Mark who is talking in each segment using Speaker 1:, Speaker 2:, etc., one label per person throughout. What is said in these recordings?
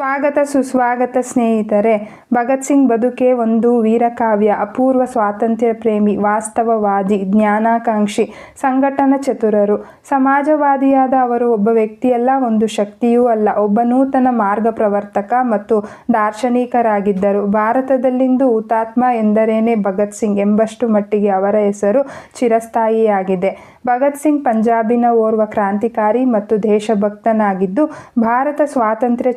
Speaker 1: ಸ್ವಾಗತ ಸುಸ್ವಾಗತ ಸ್ನೇಹಿತರೆ, ಭಗತ್ ಸಿಂಗ್ ಬದುಕೆ ಒಂದು ವೀರಕಾವ್ಯ ಅಪೂರ್ವ ಸ್ವಾತಂತ್ರ್ಯ ಪ್ರೇಮಿ, ವಾಸ್ತವವಾದಿ, ಜ್ಞಾನಾಕಾಂಕ್ಷಿ, ಸಂಘಟನ ಚತುರರು. ಸಮಾಜವಾದಿಯಾದ ಅವರು ಒಬ್ಬ ವ್ಯಕ್ತಿಯಲ್ಲ, ಒಂದು ಶಕ್ತಿಯೂ ಅಲ್ಲ. ಒಬ್ಬ ನೂತನ ಮಾರ್ಗ ಪ್ರವರ್ತಕ ಮತ್ತು ದಾರ್ಶನಿಕರಾಗಿದ್ದರು. ಭಾರತದಲ್ಲಿಂದು ಹುತಾತ್ಮ ಎಂದರೇನೆ ಭಗತ್ ಸಿಂಗ್ ಎಂಬಷ್ಟು ಮಟ್ಟಿಗೆ ಅವರ ಹೆಸರು ಚಿರಸ್ಥಾಯಿಯಾಗಿದೆ. ಭಗತ್ ಸಿಂಗ್ ಪಂಜಾಬಿನ ಓರ್ವ ಕ್ರಾಂತಿಕಾರಿ ಮತ್ತು ದೇಶಭಕ್ತನಾಗಿದ್ದು, ಭಾರತ ಸ್ವಾತಂತ್ರ್ಯ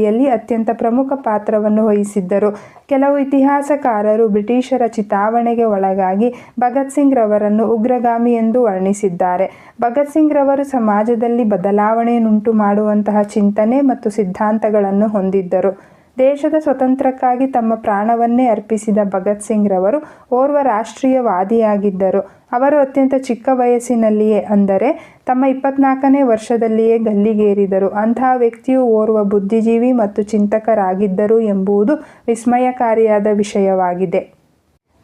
Speaker 1: ಚಳುವಳಿಯಲ್ಲಿ ಅತ್ಯಂತ ಪ್ರಮುಖ ಪಾತ್ರವನ್ನು ವಹಿಸಿದ್ದರು. ಕೆಲವು ಇತಿಹಾಸಕಾರರು ಬ್ರಿಟಿಷರ ಚಿತಾವಣೆಗೆ ಒಳಗಾಗಿ ಭಗತ್ ಸಿಂಗ್ ರವರನ್ನು ಉಗ್ರಗಾಮಿ ಎಂದು ವರ್ಣಿಸಿದ್ದಾರೆ. ಭಗತ್ ಸಿಂಗ್ ರವರು ಸಮಾಜದಲ್ಲಿ ಬದಲಾವಣೆಯನ್ನುಂಟು ಮಾಡುವಂತಹ ಚಿಂತನೆ ಮತ್ತು ಸಿದ್ಧಾಂತಗಳನ್ನು ಹೊಂದಿದ್ದರು. ದೇಶದ ಸ್ವತಂತ್ರಕ್ಕಾಗಿ ತಮ್ಮ ಪ್ರಾಣವನ್ನೇ ಅರ್ಪಿಸಿದ ಭಗತ್ ಸಿಂಗ್ ರವರು ಓರ್ವ ರಾಷ್ಟ್ರೀಯವಾದಿಯಾಗಿದ್ದರು. ಅವರು ಅತ್ಯಂತ ಚಿಕ್ಕ ವಯಸ್ಸಿನಲ್ಲಿಯೇ ಅಂದರೆ ತಮ್ಮ ಇಪ್ಪತ್ನಾಲ್ಕನೇ ವರ್ಷದಲ್ಲಿಯೇ ಗಲ್ಲಿಗೇರಿದರು. ಅಂತಹ ವ್ಯಕ್ತಿಯು ಓರ್ವ ಬುದ್ಧಿಜೀವಿ ಮತ್ತು ಚಿಂತಕರಾಗಿದ್ದರು ಎಂಬುದು ವಿಸ್ಮಯಕಾರಿಯಾದ ವಿಷಯವಾಗಿದೆ.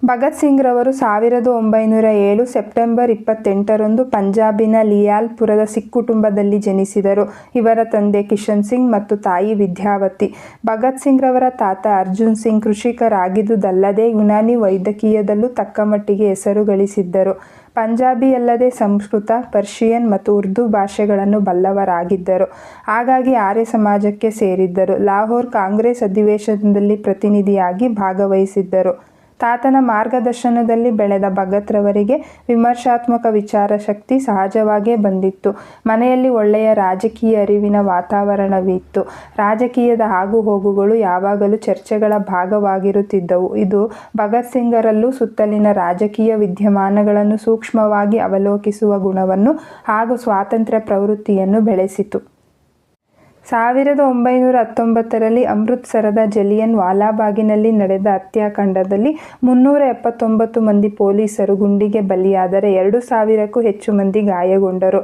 Speaker 1: ಭಗತ್ ಸಿಂಗ್ ರವರು ಸಾವಿರದ ಒಂಬೈನೂರ ಏಳು ಸೆಪ್ಟೆಂಬರ್ ಇಪ್ಪತ್ತೆಂಟರಂದು ಪಂಜಾಬಿನ ಲಿಯಾಲ್ಪುರದ ಸಿಖ್ ಕುಟುಂಬದಲ್ಲಿ ಜನಿಸಿದರು. ಇವರ ತಂದೆ ಕಿಶನ್ ಸಿಂಗ್ ಮತ್ತು ತಾಯಿ ವಿದ್ಯಾವತಿ. ಭಗತ್ ಸಿಂಗ್ ರವರ ತಾತ ಅರ್ಜುನ್ ಸಿಂಗ್ ಕೃಷಿಕರಾಗಿದ್ದುದಲ್ಲದೆ ಯುನಾನಿ ವೈದ್ಯಕೀಯದಲ್ಲೂ ತಕ್ಕಮಟ್ಟಿಗೆ ಹೆಸರು ಗಳಿಸಿದ್ದರು. ಪಂಜಾಬಿ ಅಲ್ಲದೆ ಸಂಸ್ಕೃತ, ಪರ್ಷಿಯನ್ ಮತ್ತು ಉರ್ದು ಭಾಷೆಗಳನ್ನು ಬಲ್ಲವರಾಗಿದ್ದರು. ಹಾಗಾಗಿ ಆರ್ಯ ಸಮಾಜಕ್ಕೆ ಸೇರಿದ್ದರು. ಲಾಹೋರ್ ಕಾಂಗ್ರೆಸ್ ಅಧಿವೇಶನದಲ್ಲಿ ಪ್ರತಿನಿಧಿಯಾಗಿ ಭಾಗವಹಿಸಿದ್ದರು. ತಾತನ ಮಾರ್ಗದರ್ಶನದಲ್ಲಿ ಬೆಳೆದ ಭಗತ್ ರವರಿಗೆ ವಿಮರ್ಶಾತ್ಮಕ ವಿಚಾರ ಶಕ್ತಿ ಸಹಜವಾಗೇ ಬಂದಿತ್ತು. ಮನೆಯಲ್ಲಿ ಒಳ್ಳೆಯ ರಾಜಕೀಯ ಅರಿವಿನ ವಾತಾವರಣವಿತ್ತು. ರಾಜಕೀಯದ ಆಗುಹೋಗುಗಳು ಯಾವಾಗಲೂ ಚರ್ಚೆಗಳ ಭಾಗವಾಗಿರುತ್ತಿದ್ದವು. ಇದು ಭಗತ್ ಸಿಂಗರಲ್ಲೂ ಸುತ್ತಲಿನ ರಾಜಕೀಯ ವಿದ್ಯಮಾನಗಳನ್ನು ಸೂಕ್ಷ್ಮವಾಗಿ ಅವಲೋಕಿಸುವ ಗುಣವನ್ನು ಹಾಗೂ ಸ್ವಾತಂತ್ರ್ಯ ಪ್ರವೃತ್ತಿಯನ್ನು ಬೆಳೆಸಿತು. ಸಾವಿರದ ಒಂಬೈನೂರ ಹತ್ತೊಂಬತ್ತರಲ್ಲಿ ಅಮೃತ್ಸರದ ಜಲಿಯನ್ ವಾಲಾಬಾಗಿನಲ್ಲಿ ನಡೆದ ಹತ್ಯಾಕಾಂಡದಲ್ಲಿ ಮುನ್ನೂರ ಎಪ್ಪತ್ತೊಂಬತ್ತು ಮಂದಿ ಪೊಲೀಸರು ಗುಂಡಿಗೆ ಬಲಿಯಾದರೆ ಎರಡು ಸಾವಿರಕ್ಕೂ ಹೆಚ್ಚು ಮಂದಿ ಗಾಯಗೊಂಡರು.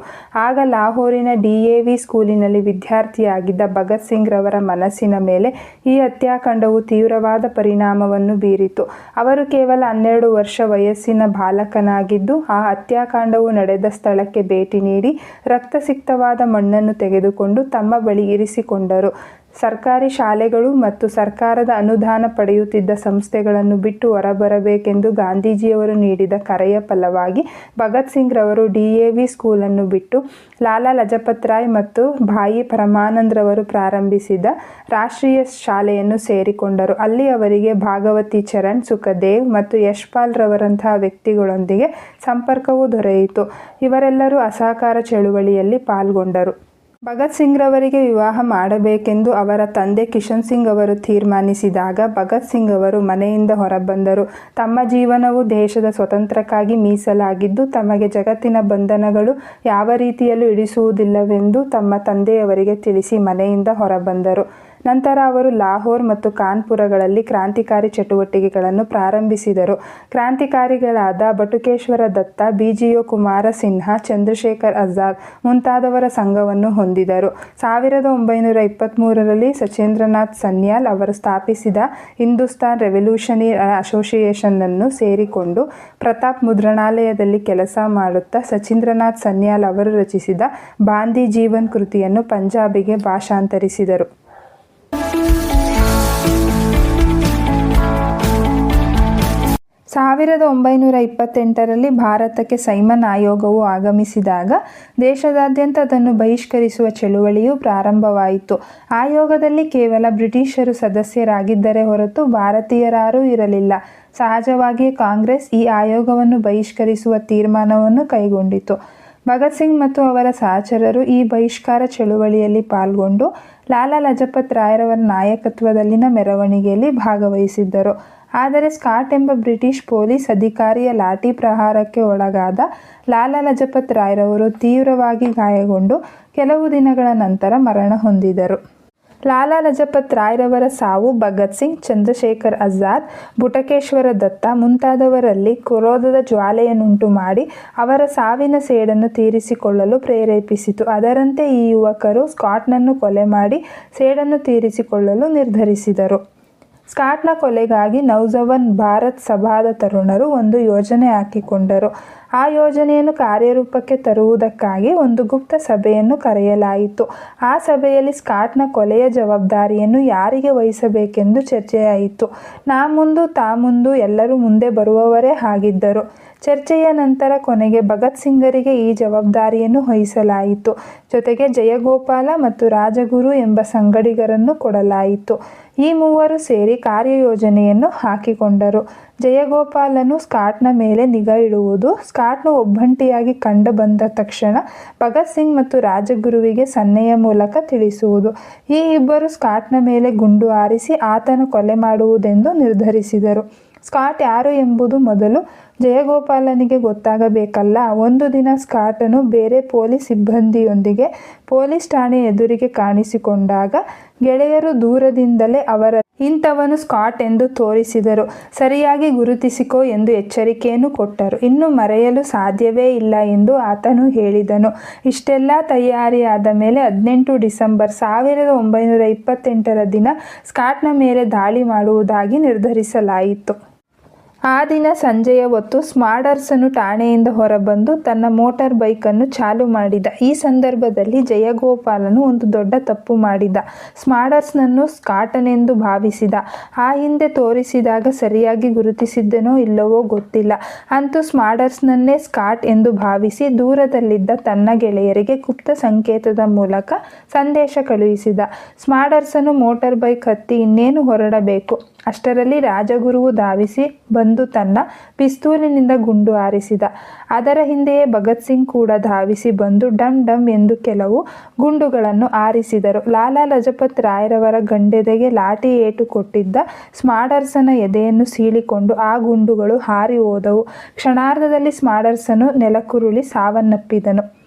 Speaker 1: ಆಗ ಲಾಹೋರಿನ ಡಿಎವಿ ಸ್ಕೂಲಿನಲ್ಲಿ ವಿದ್ಯಾರ್ಥಿಯಾಗಿದ್ದ ಭಗತ್ ಸಿಂಗ್ ರವರ ಮನಸ್ಸಿನ ಮೇಲೆ ಈ ಹತ್ಯಾಕಾಂಡವು ತೀವ್ರವಾದ ಪರಿಣಾಮವನ್ನು ಬೀರಿತು. ಅವರು ಕೇವಲ ಹನ್ನೆರಡು ವರ್ಷ ವಯಸ್ಸಿನ ಬಾಲಕನಾಗಿದ್ದು, ಆ ಹತ್ಯಾಕಾಂಡವು ನಡೆದ ಸ್ಥಳಕ್ಕೆ ಭೇಟಿ ನೀಡಿ, ರಕ್ತಸಿಕ್ತವಾದ ಮಣ್ಣನ್ನು ತೆಗೆದುಕೊಂಡು ತಮ್ಮ ಬಳಿ ಇರಿಸಿಕೊಂಡರು ಸರ್ಕಾರಿ ಶಾಲೆಗಳು ಮತ್ತು ಸರ್ಕಾರದ ಅನುದಾನ ಪಡೆಯುತ್ತಿದ್ದ ಸಂಸ್ಥೆಗಳನ್ನು ಬಿಟ್ಟು ಹೊರಬರಬೇಕೆಂದು ಗಾಂಧೀಜಿಯವರು ನೀಡಿದ ಕರೆಯ ಫಲವಾಗಿ ಭಗತ್ ಸಿಂಗ್ ರವರು ಡಿಎವಿ ಸ್ಕೂಲನ್ನು ಬಿಟ್ಟು ಲಾಲಾ ಲಜಪತ್ ರಾಯ್ ಮತ್ತು ಭಾಯಿ ಪರಮಾನಂದ್ ರವರು ಪ್ರಾರಂಭಿಸಿದ ರಾಷ್ಟ್ರೀಯ ಶಾಲೆಯನ್ನು ಸೇರಿಕೊಂಡರು. ಅಲ್ಲಿ ಅವರಿಗೆ ಭಾಗವತಿ ಚರಣ್, ಸುಖದೇವ್ ಮತ್ತು ಯಶ್ಪಾಲ್ ರವರಂತಹ ವ್ಯಕ್ತಿಗಳೊಂದಿಗೆ ಸಂಪರ್ಕವೂ ದೊರೆಯಿತು. ಇವರೆಲ್ಲರೂ ಅಸಹಕಾರ ಚಳುವಳಿಯಲ್ಲಿ ಪಾಲ್ಗೊಂಡರು. ಭಗತ್ ಸಿಂಗ್ ರವರಿಗೆ ವಿವಾಹ ಮಾಡಬೇಕೆಂದು ಅವರ ತಂದೆ ಕಿಶನ್ ಸಿಂಗ್ ಅವರು ತೀರ್ಮಾನಿಸಿದಾಗ ಭಗತ್ ಸಿಂಗ್ ಅವರು ಮನೆಯಿಂದ ಹೊರಬಂದರು. ತಮ್ಮ ಜೀವನವು ದೇಶದ ಸ್ವತಂತ್ರಕ್ಕಾಗಿ ಮೀಸಲಾಗಿದ್ದು, ತಮಗೆ ಜಗತ್ತಿನ ಬಂಧನಗಳು ಯಾವ ರೀತಿಯಲ್ಲೂ ಇಡಿಸುವುದಿಲ್ಲವೆಂದು ತಮ್ಮ ತಂದೆಯವರಿಗೆ ತಿಳಿಸಿ ಮನೆಯಿಂದ ಹೊರಬಂದರು. ನಂತರ ಅವರು ಲಾಹೋರ್ ಮತ್ತು ಕಾನ್ಪುರಗಳಲ್ಲಿ ಕ್ರಾಂತಿಕಾರಿ ಚಟುವಟಿಕೆಗಳನ್ನು ಪ್ರಾರಂಭಿಸಿದರು. ಕ್ರಾಂತಿಕಾರಿಗಳಾದ ಬಟುಕೇಶ್ವರ ದತ್ತ, ಬಿಜಿಯೋ ಕುಮಾರ ಸಿನ್ಹಾ, ಚಂದ್ರಶೇಖರ್ ಆಜಾದ್ ಮುಂತಾದವರ ಸಂಘವನ್ನು ಹೊಂದಿದರು. ಸಾವಿರದ ಒಂಬೈನೂರ ಇಪ್ಪತ್ತ್ಮೂರರಲ್ಲಿ ಸಚೇಂದ್ರನಾಥ್ ಸನ್ಯಾಲ್ ಅವರು ಸ್ಥಾಪಿಸಿದ ಹಿಂದೂಸ್ತಾನ್ ರೆವಲ್ಯೂಷನರಿ ಅಸೋಸಿಯೇಷನ್ನನ್ನು ಸೇರಿಕೊಂಡು ಪ್ರತಾಪ್ ಮುದ್ರಣಾಲಯದಲ್ಲಿ ಕೆಲಸ ಮಾಡುತ್ತಾ ಸಚೀಂದ್ರನಾಥ್ ಸನ್ಯಾಲ್ ಅವರು ರಚಿಸಿದ ಬಾಂಧಿ ಜೀವನ್ ಕೃತಿಯನ್ನು ಪಂಜಾಬಿಗೆ ಭಾಷಾಂತರಿಸಿದರು. ಸಾವಿರದ ಒಂಬೈನೂರ ಇಪ್ಪತ್ತೆಂಟರಲ್ಲಿ ಭಾರತಕ್ಕೆ ಸೈಮನ್ ಆಯೋಗವು ಆಗಮಿಸಿದಾಗ ದೇಶದಾದ್ಯಂತ ಅದನ್ನು ಬಹಿಷ್ಕರಿಸುವ ಚಳುವಳಿಯು ಪ್ರಾರಂಭವಾಯಿತು. ಆಯೋಗದಲ್ಲಿ ಕೇವಲ ಬ್ರಿಟಿಷರು ಸದಸ್ಯರಾಗಿದ್ದರೆ ಹೊರತು ಭಾರತೀಯರಾರೂ ಇರಲಿಲ್ಲ. ಸಹಜವಾಗಿಯೇ ಕಾಂಗ್ರೆಸ್ ಈ ಆಯೋಗವನ್ನು ಬಹಿಷ್ಕರಿಸುವ ತೀರ್ಮಾನವನ್ನು ಕೈಗೊಂಡಿತು. ಭಗತ್ ಸಿಂಗ್ ಮತ್ತು ಅವರ ಸಹಚರರು ಈ ಬಹಿಷ್ಕಾರ ಚಳುವಳಿಯಲ್ಲಿ ಪಾಲ್ಗೊಂಡು ಲಾಲಾ ಲಜಪತ್ ರಾಯರವರ ನಾಯಕತ್ವದಲ್ಲಿನ ಮೆರವಣಿಗೆಯಲ್ಲಿ ಭಾಗವಹಿಸಿದ್ದರು. ಆದರೆ ಸ್ಕಾಟ್ ಎಂಬ ಬ್ರಿಟಿಷ್ ಪೊಲೀಸ್ ಅಧಿಕಾರಿಯ ಲಾಠಿ ಪ್ರಹಾರಕ್ಕೆ ಒಳಗಾದ ಲಾಲಾ ಲಜಪತ್ ರಾಯ್ರವರು ತೀವ್ರವಾಗಿ ಗಾಯಗೊಂಡು ಕೆಲವು ದಿನಗಳ ನಂತರ ಮರಣ ಹೊಂದಿದರು. ಲಾಲಾ ಲಜಪತ್ ರಾಯ್ರವರ ಸಾವು, ಭಗತ್ ಸಿಂಗ್, ಚಂದ್ರಶೇಖರ್ ಆಜಾದ್ ಬುಟಕೇಶ್ವರ ದತ್ತ ಮುಂತಾದವರಲ್ಲಿ ಕ್ರೋಧದ ಜ್ವಾಲೆಯನ್ನುಂಟು ಮಾಡಿ ಅವರ ಸಾವಿನ ಸೇಡನ್ನು ತೀರಿಸಿಕೊಳ್ಳಲು ಪ್ರೇರೇಪಿಸಿತು. ಅದರಂತೆ ಈ ಯುವಕರು ಸ್ಕಾಟ್ನನ್ನು ಕೊಲೆ ಮಾಡಿ ಸೇಡನ್ನು ತೀರಿಸಿಕೊಳ್ಳಲು ನಿರ್ಧರಿಸಿದರು. ಸ್ಕಾಟ್ನ ಕೊಲೆಗಾಗಿ ನೌಜವನ್ ಭಾರತ್ ಸಭಾದ ತರುಣರು ಒಂದು ಯೋಜನೆ ಹಾಕಿಕೊಂಡರು. ಆ ಯೋಜನೆಯನ್ನು ಕಾರ್ಯರೂಪಕ್ಕೆ ತರುವುದಕ್ಕಾಗಿ ಒಂದು ಗುಪ್ತ ಸಭೆಯನ್ನು ಕರೆಯಲಾಯಿತು. ಆ ಸಭೆಯಲ್ಲಿ ಸ್ಕಾಟ್ನ ಕೊಲೆಯ ಜವಾಬ್ದಾರಿಯನ್ನು ಯಾರಿಗೆ ವಹಿಸಬೇಕೆಂದು ಚರ್ಚೆಯಾಯಿತು. ನಾ ಮುಂದು, ತಾ ಮುಂದು ಎಲ್ಲರೂ ಮುಂದೆ ಬರುವವರೇ ಆಗಿದ್ದರು. ಚರ್ಚೆಯ ನಂತರ ಕೊನೆಗೆ ಭಗತ್ ಸಿಂಗರಿಗೆ ಈ ಜವಾಬ್ದಾರಿಯನ್ನು ವಹಿಸಲಾಯಿತು. ಜೊತೆಗೆ ಜಯಗೋಪಾಲ ಮತ್ತು ರಾಜಗುರು ಎಂಬ ಸಂಗಡಿಗರನ್ನು ಕೊಡಲಾಯಿತು. ಈ ಮೂವರು ಸೇರಿ ಕಾರ್ಯಯೋಜನೆಯನ್ನು ಹಾಕಿಕೊಂಡರು. ಜಯಗೋಪಾಲನು ಸ್ಕಾಟ್ನ ಮೇಲೆ ನಿಗಾ ಇಡುವುದು ಸ್ಕಾಟ್ನು ಒಬ್ಬಂಟಿಯಾಗಿ ಕಂಡು ಬಂದ ತಕ್ಷಣ ಭಗತ್ ಸಿಂಗ್ ಮತ್ತು ರಾಜಗುರುವಿಗೆ ಸನ್ನೆಯ ಮೂಲಕ ತಿಳಿಸುವುದು. ಈ ಇಬ್ಬರು ಸ್ಕಾಟ್ನ ಮೇಲೆ ಗುಂಡು ಹಾರಿಸಿ ಆತನ ಕೊಲೆ ಮಾಡುವುದೆಂದು ನಿರ್ಧರಿಸಿದರು. ಸ್ಕಾಟ್ ಯಾರು ಎಂಬುದು ಮೊದಲು ಜಯಗೋಪಾಲನಿಗೆ ಗೊತ್ತಾಗಬೇಕಲ್ಲ. ಒಂದು ದಿನ ಸ್ಕಾಟನು ಬೇರೆ ಪೊಲೀಸ್ ಸಿಬ್ಬಂದಿಯೊಂದಿಗೆ ಪೊಲೀಸ್ ಠಾಣೆ ಎದುರಿಗೆ ಕಾಣಿಸಿಕೊಂಡಾಗ ಗೆಳೆಯರು ದೂರದಿಂದಲೇ ಅವರ ಇಂಥವನು ಸ್ಕಾಟ್ ಎಂದು ತೋರಿಸಿದರು. ಸರಿಯಾಗಿ ಗುರುತಿಸಿಕೋ ಎಂದು ಎಚ್ಚರಿಕೆಯನ್ನು ಕೊಟ್ಟರು. ಇನ್ನು ಮರೆಯಲು ಸಾಧ್ಯವೇ ಇಲ್ಲ ಎಂದು ಆತನು ಹೇಳಿದನು. ಇಷ್ಟೆಲ್ಲ ತಯಾರಿಯಾದ ಮೇಲೆ ಹದಿನೆಂಟು ಡಿಸೆಂಬರ್ ಸಾವಿರದ ಒಂಬೈನೂರ ಇಪ್ಪತ್ತೆಂಟರ ದಿನ ಸ್ಕಾಟ್ನ ಮೇಲೆ ದಾಳಿ ಮಾಡುವುದಾಗಿ ನಿರ್ಧರಿಸಲಾಯಿತು. ಆ ದಿನ ಸಂಜೆಯ ಹೊತ್ತು ಸ್ಮಾಡರ್ಸನು ಠಾಣೆಯಿಂದ ಹೊರಬಂದು ತನ್ನ ಮೋಟಾರ್ ಬೈಕನ್ನು ಚಾಲು ಮಾಡಿದ. ಈ ಸಂದರ್ಭದಲ್ಲಿ ಜಯಗೋಪಾಲನು ಒಂದು ದೊಡ್ಡ ತಪ್ಪು ಮಾಡಿದ. ಸ್ಮಾಡರ್ಸ್ನನ್ನು ಸ್ಕಾಟನೆಂದು ಭಾವಿಸಿದ. ಆ ಹಿಂದೆ ತೋರಿಸಿದಾಗ ಸರಿಯಾಗಿ ಗುರುತಿಸಿದ್ದನೋ ಇಲ್ಲವೋ ಗೊತ್ತಿಲ್ಲ. ಅಂತೂ ಸ್ಮಾಡರ್ಸ್ನನ್ನೇ ಸ್ಕಾಟ್ ಎಂದು ಭಾವಿಸಿ ದೂರದಲ್ಲಿದ್ದ ತನ್ನ ಗೆಳೆಯರಿಗೆ ಗುಪ್ತ ಸಂಕೇತದ ಮೂಲಕ ಸಂದೇಶ ಕಳುಹಿಸಿದ. ಸ್ಮಾಡರ್ಸನು ಮೋಟಾರ್ ಬೈಕ್ ಹತ್ತಿ ಇನ್ನೇನು ಹೊರಡಬೇಕು? ಅಷ್ಟರಲ್ಲಿ ರಾಜಗುರುವು ಧಾವಿಸಿ, ಬಂದು ತನ್ನ ಪಿಸ್ತೂಲಿನಿಂದ ಗುಂಡು ಹಾರಿಸಿದ. ಅದರ ಹಿಂದೆಯೇ ಭಗತ್ ಸಿಂಗ್ ಕೂಡ ಧಾವಿಸಿ ಬಂದು ಡಮ್ ಡಮ್ ಎಂದು ಕೆಲವು ಗುಂಡುಗಳನ್ನು ಹಾರಿಸಿದರು. ಲಾಲಾ ಲಜಪತ್ ರಾಯರವರ ಗಂಡೆದೆಗೆ ಲಾಠಿ ಏಟು ಕೊಟ್ಟಿದ್ದ ಸ್ಮಾಡರ್ಸನ ಎದೆಯನ್ನು ಸೀಳಿಕೊಂಡು ಆ ಗುಂಡುಗಳು ಹಾರಿ ಹೋದವು. ಕ್ಷಣಾರ್ಧದಲ್ಲಿ ಸ್ಮಾಡರ್ಸನು ನೆಲಕುರುಳಿ ಸಾವನ್ನಪ್ಪಿದನು.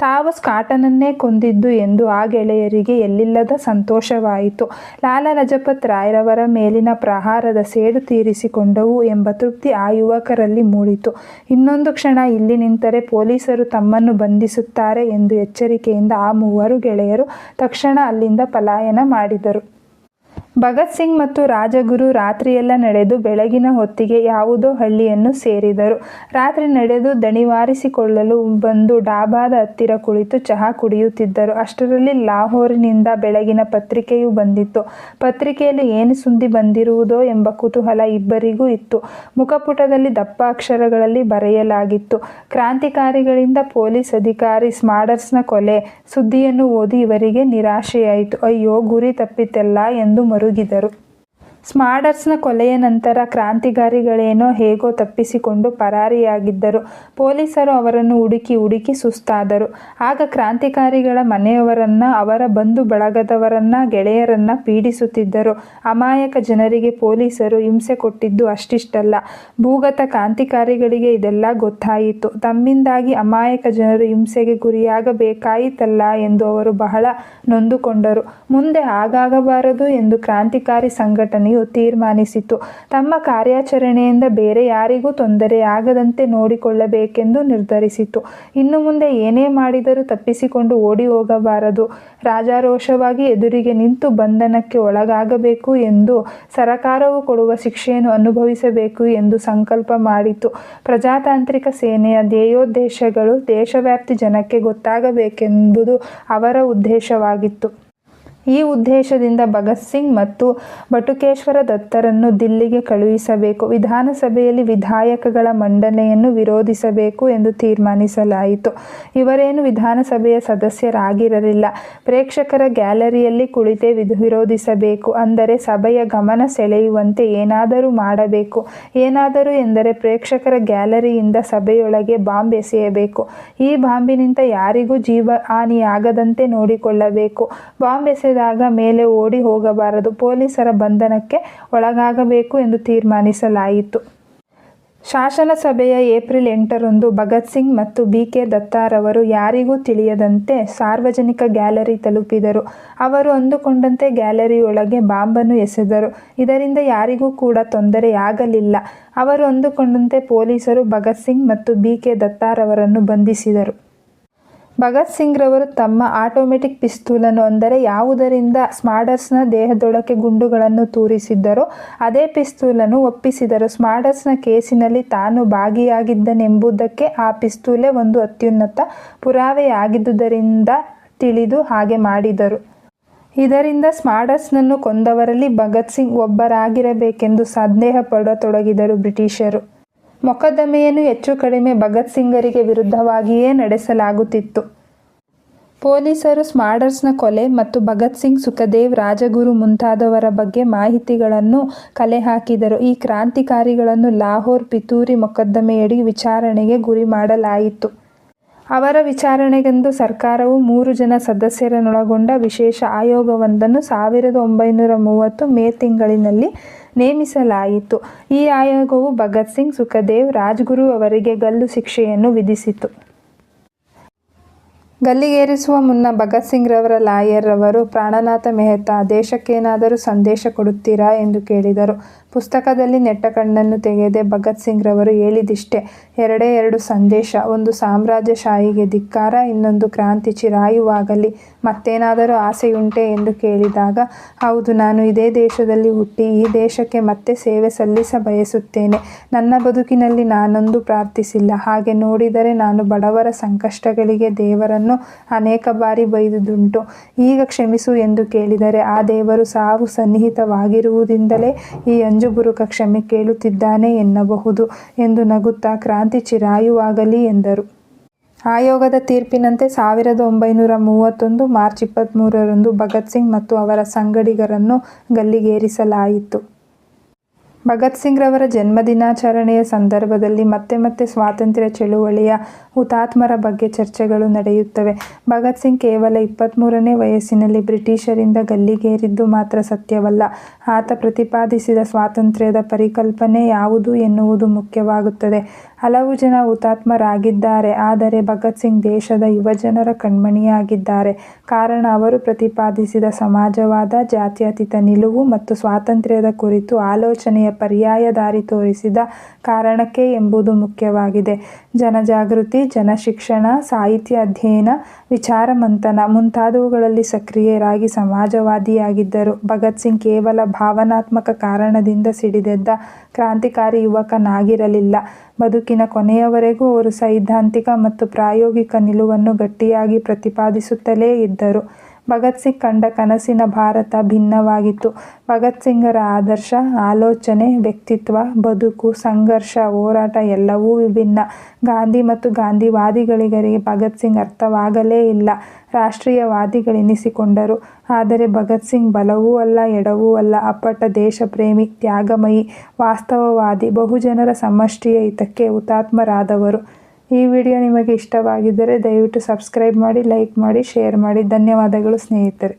Speaker 1: ತಾವು ಸ್ಕಾಟನನ್ನೇ ಕೊಂದಿದ್ದು ಎಂದು ಆ ಗೆಳೆಯರಿಗೆ ಎಲ್ಲಿಲ್ಲದ ಸಂತೋಷವಾಯಿತು. ಲಾಲ ಲಜಪತ್ ರಾಯರವರ ಮೇಲಿನ ಪ್ರಹಾರದ ಸೇಡು ತೀರಿಸಿಕೊಂಡವು ಎಂಬ ತೃಪ್ತಿ ಆ ಯುವಕರಲ್ಲಿ ಮೂಡಿತು. ಇನ್ನೊಂದು ಕ್ಷಣ ಇಲ್ಲಿ ನಿಂತರೆ ಪೊಲೀಸರು ತಮ್ಮನ್ನು ಬಂಧಿಸುತ್ತಾರೆ ಎಂದು ಎಚ್ಚರಿಕೆಯಿಂದ ಆ ಮೂವರು ಗೆಳೆಯರು ತಕ್ಷಣ ಅಲ್ಲಿಂದ ಪಲಾಯನ ಮಾಡಿದರು. ಭಗತ್ ಸಿಂಗ್ ಮತ್ತು ರಾಜಗುರು ರಾತ್ರಿಯೆಲ್ಲ ನಡೆದು ಬೆಳಗಿನ ಹೊತ್ತಿಗೆ ಯಾವುದೋ ಹಳ್ಳಿಯನ್ನು ಸೇರಿದರು. ರಾತ್ರಿ ನಡೆದು ದಣಿವಾರಿಸಿಕೊಳ್ಳಲು ಬಂದು ಡಾಬಾದ ಹತ್ತಿರ ಕುಳಿತು ಚಹಾ ಕುಡಿಯುತ್ತಿದ್ದರು. ಅಷ್ಟರಲ್ಲಿ ಲಾಹೋರಿನಿಂದ ಬೆಳಗಿನ ಪತ್ರಿಕೆಯು ಬಂದಿತ್ತು. ಪತ್ರಿಕೆಯಲ್ಲಿ ಏನು ಸುದ್ದಿ ಬಂದಿರುವುದೋ ಎಂಬ ಕುತೂಹಲ ಇಬ್ಬರಿಗೂ ಇತ್ತು. ಮುಖಪುಟದಲ್ಲಿ ದಪ್ಪ ಅಕ್ಷರಗಳಲ್ಲಿ ಬರೆಯಲಾಗಿತ್ತು. ಕ್ರಾಂತಿಕಾರಿಗಳಿಂದ ಪೊಲೀಸ್ ಅಧಿಕಾರಿ ಸ್ಮಾರ್ಡರ್ಸ್ನ ಕೊಲೆ ಸುದ್ದಿಯನ್ನು ಓದಿ ಇವರಿಗೆ ನಿರಾಶೆಯಾಯಿತು. ಅಯ್ಯೋ, ಗುರಿ ತಪ್ಪಿತೆಲ್ಲ ಎಂದು ಮರುಗಿದರು ಸ್ಮಾಡರ್ಸ್ನ ಕೊಲೆಯ ನಂತರ ಕ್ರಾಂತಿಕಾರಿಗಳೇನೋ ಹೇಗೋ ತಪ್ಪಿಸಿಕೊಂಡು ಪರಾರಿಯಾಗಿದ್ದರು. ಪೊಲೀಸರು ಅವರನ್ನು ಹುಡುಕಿ ಹುಡುಕಿ ಸುಸ್ತಾದರು. ಆಗ ಕ್ರಾಂತಿಕಾರಿಗಳ ಮನೆಯವರನ್ನ, ಅವರ ಬಂಧು ಬಳಗದವರನ್ನ, ಗೆಳೆಯರನ್ನ ಪೀಡಿಸುತ್ತಿದ್ದರು. ಅಮಾಯಕ ಜನರಿಗೆ ಪೊಲೀಸರು ಹಿಂಸೆ ಕೊಟ್ಟಿದ್ದು ಅಷ್ಟಿಷ್ಟಲ್ಲ. ಭೂಗತ ಕ್ರಾಂತಿಕಾರಿಗಳಿಗೆ ಇದೆಲ್ಲ ಗೊತ್ತಾಯಿತು. ತಮ್ಮಿಂದಾಗಿ ಅಮಾಯಕ ಜನರು ಹಿಂಸೆಗೆ ಗುರಿಯಾಗಬೇಕಾಯಿತಲ್ಲ ಎಂದು ಅವರು ಬಹಳ ನೊಂದುಕೊಂಡರು. ಮುಂದೆ ಹಾಗಾಗಬಾರದು ಎಂದು ಕ್ರಾಂತಿಕಾರಿ ಸಂಘಟನೆಯು ತೀರ್ಮಾನಿಸಿತು. ತಮ್ಮ ಕಾರ್ಯಾಚರಣೆಯಿಂದ ಬೇರೆ ಯಾರಿಗೂ ತೊಂದರೆಯಾಗದಂತೆ ನೋಡಿಕೊಳ್ಳಬೇಕೆಂದು ನಿರ್ಧರಿಸಿತು. ಇನ್ನು ಮುಂದೆ ಏನೇ ಮಾಡಿದರೂ ತಪ್ಪಿಸಿಕೊಂಡು ಓಡಿ ಹೋಗಬಾರದು. ರಾಜಾರೋಷವಾಗಿ ಎದುರಿಗೆ ನಿಂತು ಬಂಧನಕ್ಕೆ ಒಳಗಾಗಬೇಕು ಎಂದು, ಸರಕಾರವು ಕೊಡುವ ಶಿಕ್ಷೆಯನ್ನು ಅನುಭವಿಸಬೇಕು ಎಂದು ಸಂಕಲ್ಪ ಮಾಡಿತು. ಪ್ರಜಾತಾಂತ್ರಿಕ ಸೇನೆಯ ಧ್ಯೇಯೋದ್ದೇಶಗಳು ದೇಶವ್ಯಾಪ್ತಿ ಜನಕ್ಕೆ ಗೊತ್ತಾಗಬೇಕೆಂಬುದು ಅವರ ಉದ್ದೇಶವಾಗಿತ್ತು. ಈ ಉದ್ದೇಶದಿಂದ ಭಗತ್ ಸಿಂಗ್ ಮತ್ತು ಬಟುಕೇಶ್ವರ ದತ್ತರನ್ನು ದಿಲ್ಲಿಗೆ ಕಳುಹಿಸಬೇಕು. ವಿಧಾನಸಭೆಯಲ್ಲಿ ವಿಧಾಯಕಗಳ ಮಂಡನೆಯನ್ನು ವಿರೋಧಿಸಬೇಕು ಎಂದು ತೀರ್ಮಾನಿಸಲಾಯಿತು. ಇವರೇನು ವಿಧಾನಸಭೆಯ ಸದಸ್ಯರಾಗಿರಲಿಲ್ಲ. ಪ್ರೇಕ್ಷಕರ ಗ್ಯಾಲರಿಯಲ್ಲಿ ಕುಳಿತೇ ವಿರೋಧಿಸಬೇಕು. ಅಂದರೆ ಸಭೆಯ ಗಮನ ಸೆಳೆಯುವಂತೆ ಏನಾದರೂ ಮಾಡಬೇಕು. ಏನಾದರೂ ಎಂದರೆ ಪ್ರೇಕ್ಷಕರ ಗ್ಯಾಲರಿಯಿಂದ ಸಭೆಯೊಳಗೆ ಬಾಂಬ್ ಎಸೆಯಬೇಕು. ಈ ಬಾಂಬಿನಿಂದ ಯಾರಿಗೂ ಜೀವ ಹಾನಿಯಾಗದಂತೆ ನೋಡಿಕೊಳ್ಳಬೇಕು. ಬಾಂಬ್ ಎಸೆದಾಗ ಮೇಲೆ ಓಡಿ ಹೋಗಬಾರದು. ಪೊಲೀಸರ ಬಂಧನಕ್ಕೆ ಒಳಗಾಗಬೇಕು ಎಂದು ತೀರ್ಮಾನಿಸಲಾಯಿತು. ಶಾಸನ ಸಭೆಯ ಏಪ್ರಿಲ್ ಎಂಟರಂದು ಭಗತ್ ಸಿಂಗ್ ಮತ್ತು ಬಿ ಕೆ ದತ್ತಾರವರು ಯಾರಿಗೂ ತಿಳಿಯದಂತೆ ಸಾರ್ವಜನಿಕ ಗ್ಯಾಲರಿ ತಲುಪಿದರು. ಅವರು ಅಂದುಕೊಂಡಂತೆ ಗ್ಯಾಲರಿಯೊಳಗೆ ಬಾಂಬನ್ನು ಎಸೆದರು. ಇದರಿಂದ ಯಾರಿಗೂ ಕೂಡ ತೊಂದರೆಯಾಗಲಿಲ್ಲ ಅವರು ಅಂದುಕೊಂಡಂತೆ ಪೊಲೀಸರು ಭಗತ್ ಸಿಂಗ್ ಮತ್ತು ಬಿ ಕೆ ದತ್ತಾರವರನ್ನು ಬಂಧಿಸಿದರು. ಭಗತ್ ಸಿಂಗ್ ರವರು ತಮ್ಮ ಆಟೋಮೆಟಿಕ್ ಪಿಸ್ತೂಲನ್ನು ಅಂದರೆ ಯಾವುದರಿಂದ ಸ್ಮಾಡರ್ಸ್ನ ದೇಹದೊಳಕ್ಕೆ ಗುಂಡುಗಳನ್ನು ತೂರಿಸಿದ್ದರೋ ಅದೇ ಪಿಸ್ತೂಲನ್ನು ಒಪ್ಪಿಸಿದರು. ಸ್ಮಾಡರ್ಸ್ನ ಕೇಸಿನಲ್ಲಿ ತಾನು ಭಾಗಿಯಾಗಿದ್ದನೆಂಬುದಕ್ಕೆ ಆ ಪಿಸ್ತೂಲೆ ಒಂದು ಅತ್ಯುನ್ನತ ಪುರಾವೆಯಾಗಿದ್ದುದರಿಂದ ತಿಳಿದು ಹಾಗೆ ಮಾಡಿದರು. ಇದರಿಂದ ಸ್ಮಾಡರ್ಸ್ನನ್ನು ಕೊಂದವರಲ್ಲಿ ಭಗತ್ ಸಿಂಗ್ ಒಬ್ಬರಾಗಿರಬೇಕೆಂದು ಸಂದೇಹ ಪಡತೊಡಗಿದರು ಬ್ರಿಟಿಷರು. ಮೊಕದ್ದಮೆಯನ್ನು ಹೆಚ್ಚು ಕಡಿಮೆ ಭಗತ್ ಸಿಂಗರಿಗೆ ವಿರುದ್ಧವಾಗಿಯೇ ನಡೆಸಲಾಗುತ್ತಿತ್ತು. ಪೊಲೀಸರು ಸ್ಮಾರ್ಡರ್ಸ್ನ ಕೊಲೆ ಮತ್ತು ಭಗತ್ ಸಿಂಗ್, ಸುಖದೇವ್, ರಾಜಗುರು ಮುಂತಾದವರ ಬಗ್ಗೆ ಮಾಹಿತಿಗಳನ್ನು ಕಲೆ ಹಾಕಿದರು ಈ ಕ್ರಾಂತಿಕಾರಿಗಳನ್ನು ಲಾಹೋರ್, ಪಿತೂರಿ ಮೊಕದ್ದಮೆಯಡಿ ವಿಚಾರಣೆಗೆ ಗುರಿ ಮಾಡಲಾಯಿತು. ಅವರ ವಿಚಾರಣೆಗೆಂದು ಸರ್ಕಾರವು ಮೂರು ಜನ ಸದಸ್ಯರನ್ನೊಳಗೊಂಡ ವಿಶೇಷ ಆಯೋಗವೊಂದನ್ನು ಸಾವಿರದ ಒಂಬೈನೂರ ಮೂವತ್ತು ಮೇ ತಿಂಗಳಿನಲ್ಲಿ ನೇಮಿಸಲಾಯಿತು. ಈ ಆಯೋಗವು ಭಗತ್ ಸಿಂಗ್, ಸುಖದೇವ್, ರಾಜ್ಗುರು ಅವರಿಗೆ ಗಲ್ಲು ಶಿಕ್ಷೆಯನ್ನು ವಿಧಿಸಿತು. ಗಲ್ಲಿಗೇರಿಸುವ ಮುನ್ನ ಭಗತ್ ಸಿಂಗ್ ರವರ ಲಾಯರ್ ರವರು ಪ್ರಾಣನಾಥ ಮೆಹ್ತಾ, ದೇಶಕ್ಕೇನಾದರೂ ಸಂದೇಶ ಕೊಡುತ್ತೀರಾ ಎಂದು ಕೇಳಿದರು. ಪುಸ್ತಕದಲ್ಲಿ ನೆಟ್ಟ ಕಣ್ಣನ್ನು ತೆಗೆದೇ ಭಗತ್ ಸಿಂಗ್ ರವರು ಹೇಳಿದಿಷ್ಟೇ, ಎರಡೇ ಎರಡು ಸಂದೇಶ, ಒಂದು ಸಾಮ್ರಾಜ್ಯಶಾಹಿಗೆ ಧಿಕ್ಕಾರ, ಇನ್ನೊಂದು ಕ್ರಾಂತಿ ಚಿರಾಯುವಾಗಲಿ, ಮತ್ತೇನಾದರೂ ಆಸೆಯುಂಟೆ ಎಂದು ಕೇಳಿದಾಗ, ಹೌದು, ನಾನು ಇದೇ ದೇಶದಲ್ಲಿ ಹುಟ್ಟಿ ಈ ದೇಶಕ್ಕೆ ಮತ್ತೆ ಸೇವೆ ಸಲ್ಲಿಸ ಬಯಸುತ್ತೇನೆ. ನನ್ನ ಬದುಕಿನಲ್ಲಿ ನಾನೊಂದು ಪ್ರಾರ್ಥಿಸಿಲ್ಲ. ಹಾಗೆ ನೋಡಿದರೆ ನಾನು ಬಡವರ ಸಂಕಷ್ಟಗಳಿಗೆ ದೇವರನ್ನು ಅನೇಕ ಬಾರಿ ಬೈದುದುಂಟು ಈಗ ಕ್ಷಮಿಸು ಎಂದು ಕೇಳಿದರೆ ಆ ದೇವರು ಸಾವು ಸನ್ನಿಹಿತವಾಗಿರುವುದರಿಂದಲೇ ಈ ಅಂಜುಬುರುಕ ಕ್ಷಮೆ ಕೇಳುತ್ತಿದ್ದಾನೆ ಎನ್ನಬಹುದು ಎಂದು ನಗುತ್ತಾ ಕ್ರಾಂತಿ ಚಿರಾಯುವಾಗಲಿ ಎಂದರು. ಆಯೋಗದ ತೀರ್ಪಿನಂತೆ ಸಾವಿರದ ಒಂಬೈನೂರ ಮೂವತ್ತೊಂದು ಮಾರ್ಚ್ ಇಪ್ಪತ್ತ್ಮೂರರಂದು ಭಗತ್ ಸಿಂಗ್ ಮತ್ತು ಅವರ ಸಂಗಡಿಗರನ್ನು ಗಲ್ಲಿಗೇರಿಸಲಾಯಿತು. ಭಗತ್ ಸಿಂಗ್ ರವರ ಜನ್ಮದಿನಾಚರಣೆಯ ಸಂದರ್ಭದಲ್ಲಿ ಮತ್ತೆ ಮತ್ತೆ ಸ್ವಾತಂತ್ರ್ಯ ಚಳುವಳಿಯ ಹುತಾತ್ಮರ ಬಗ್ಗೆ ಚರ್ಚೆಗಳು ನಡೆಯುತ್ತವೆ. ಭಗತ್ ಸಿಂಗ್ ಕೇವಲ ಇಪ್ಪತ್ತ್ಮೂರನೇ ವಯಸ್ಸಿನಲ್ಲಿ ಬ್ರಿಟಿಷರಿಂದ ಗಲ್ಲಿಗೇರಿದ್ದು ಮಾತ್ರ ಸತ್ಯವಲ್ಲ. ಆತ ಪ್ರತಿಪಾದಿಸಿದ ಸ್ವಾತಂತ್ರ್ಯದ ಪರಿಕಲ್ಪನೆ ಯಾವುದು ಎನ್ನುವುದು ಮುಖ್ಯವಾಗುತ್ತದೆ. ಹಲವು ಜನ ಹುತಾತ್ಮರಾಗಿದ್ದಾರೆ. ಆದರೆ ಭಗತ್ ಸಿಂಗ್ ದೇಶದ ಯುವಜನರ ಕಣ್ಮಣಿಯಾಗಿದ್ದಾರೆ. ಕಾರಣ, ಅವರು ಪ್ರತಿಪಾದಿಸಿದ ಸಮಾಜವಾದ, ಜಾತ್ಯತೀತ ನಿಲುವು ಮತ್ತು ಸ್ವಾತಂತ್ರ್ಯದ ಕುರಿತು ಆಲೋಚನೆಯ ಪರ್ಯಾಯ ದಾರಿ ತೋರಿಸಿದ ಕಾರಣಕ್ಕೆ ಎಂಬುದು ಮುಖ್ಯವಾಗಿದೆ. ಜನಜಾಗೃತಿ, ಜನಶಿಕ್ಷಣ, ಸಾಹಿತ್ಯ ಅಧ್ಯಯನ, ವಿಚಾರ ಮಂಥನ ಮುಂತಾದವುಗಳಲ್ಲಿ ಸಕ್ರಿಯರಾಗಿ ಸಮಾಜವಾದಿಯಾಗಿದ್ದರು. ಭಗತ್ ಸಿಂಗ್ ಕೇವಲ ಭಾವನಾತ್ಮಕ ಕಾರಣದಿಂದ ಸಿಡಿದೆದ್ದ ಕ್ರಾಂತಿಕಾರಿ ಯುವಕನಾಗಿರಲಿಲ್ಲ. ಬದುಕಿನ ಕೊನೆಯವರೆಗೂ ಅವರು ಸೈದ್ಧಾಂತಿಕ ಮತ್ತು ಪ್ರಾಯೋಗಿಕ ನಿಲುವನ್ನು ಗಟ್ಟಿಯಾಗಿ ಪ್ರತಿಪಾದಿಸುತ್ತಲೇ ಇದ್ದರು. ಭಗತ್ ಸಿಂಗ್ ಕಂಡ ಕನಸಿನ ಭಾರತ ಭಿನ್ನವಾಗಿತ್ತು. ಭಗತ್ ಸಿಂಗರ ಆದರ್ಶ, ಆಲೋಚನೆ, ವ್ಯಕ್ತಿತ್ವ, ಬದುಕು, ಸಂಘರ್ಷ, ಹೋರಾಟ ಎಲ್ಲವೂ ವಿಭಿನ್ನ. ಗಾಂಧಿ ಮತ್ತು ಗಾಂಧಿವಾದಿಗಳಿಗರಿಗೆ ಭಗತ್ ಸಿಂಗ್ ಅರ್ಥವಾಗಲೇ ಇಲ್ಲ. ರಾಷ್ಟ್ರೀಯವಾದಿಗಳೆನಿಸಿಕೊಂಡರು. ಆದರೆ ಭಗತ್ ಸಿಂಗ್ ಬಲವೂ ಅಲ್ಲ, ಎಡವೂ ಅಲ್ಲ. ಅಪ್ಪಟ ದೇಶಪ್ರೇಮಿ, ತ್ಯಾಗಮಯಿ, ವಾಸ್ತವವಾದಿ, ಬಹುಜನರ ಸಮಷ್ಟಿಯ ಹಿತಕ್ಕೆ ಹುತಾತ್ಮರಾದವರು. ಈ ವಿಡಿಯೋ ನಿಮಗೆ ಇಷ್ಟವಾಗಿದ್ದರೆ ದಯವಿಟ್ಟು ಸಬ್ಸ್ಕ್ರೈಬ್ ಮಾಡಿ ಲೈಕ್ ಮಾಡಿ ಶೇರ್ ಮಾಡಿ. ಧನ್ಯವಾದಗಳು ಸ್ನೇಹಿತರೆ.